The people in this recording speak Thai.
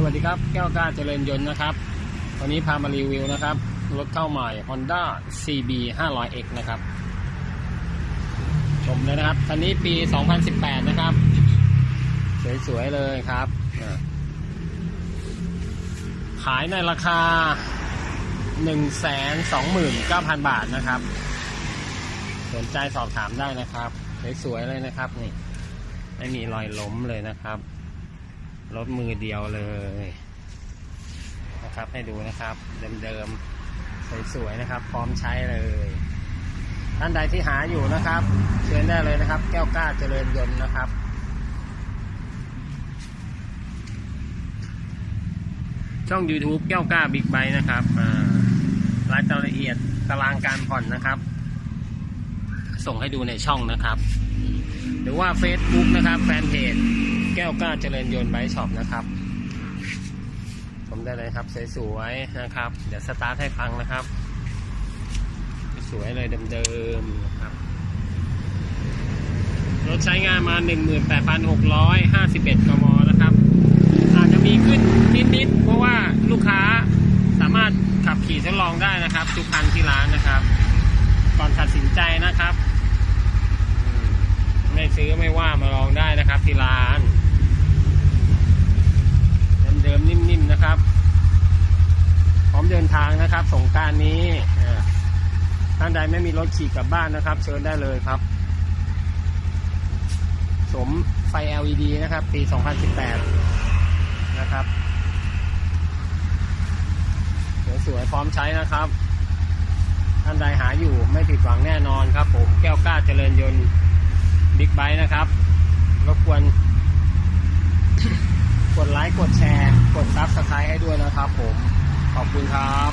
สวัสดีครับ แก้วกล้าเจริญยนต์นะครับ วันนี้พามารีวิวนะครับ รถเข้าใหม่ Honda CB 500X นะครับ ชมเลยนะครับ คันนี้ปี 2018 นะครับ สวย ๆ เลยครับ ขายในราคา 129,000 บาทนะครับ สนใจสอบถามได้นะครับ สวย ๆ เลยนะครับ นี่ ไม่มีรอยล้มเลยนะครับ รถมือเดียวเลยนะครับ ให้ดูนะครับ เดิมๆสวยๆนะครับ พร้อมใช้เลยท่านใดที่หาอยู่นะครับ เชิญได้เลยนะครับ แก้วกล้าเจริญยนต์นะครับช่อง YouTube แก้วกล้าบิ๊กไบนะครับรายละเอียดตารางการผ่อนนะครับ ส่งให้ดูในช่องนะครับ หรือว่า Facebook นะครับ แฟนเพจ แก้วกล้าเจริญยนต์ไบช็อปนะครับผมได้เลยครับสวยๆนะครับ เดี๋ยวสตาร์ทให้ฟังนะครับ สวยเลยเดิมๆนะครับ รถใช้งานมา 18,651 กมนะครับ อาจจะมีขึ้นนิดๆ เพราะว่าลูกค้าสามารถขับขี่ทดลองได้นะครับ ทุกคันที่ร้านนะครับ ก่อนตัดสินใจนะครับ ไม่ซื้อไม่ว่ามาลองได้นะครับที่ร้าน เดิมๆนิ่มๆนะครับ พร้อมเดิน ทางนะครับ สงการนี้ท่านใดไม่มีรถขี่กลับบ้านนะครับ เชิญได้เลยครับ สมไฟ LED นะครับ ปี 2018 นะครับสวยๆพร้อมใช้นะครับ ท่านใดหาอยู่ไม่ผิดหวังแน่นอนครับ ผมแก้วกล้าเจริญยนต์บิ๊กไบค์นะครับรบกวนกดไลค์กดแชร์ กดซับสไครต์ให้ด้วยนะครับผม ขอบคุณครับ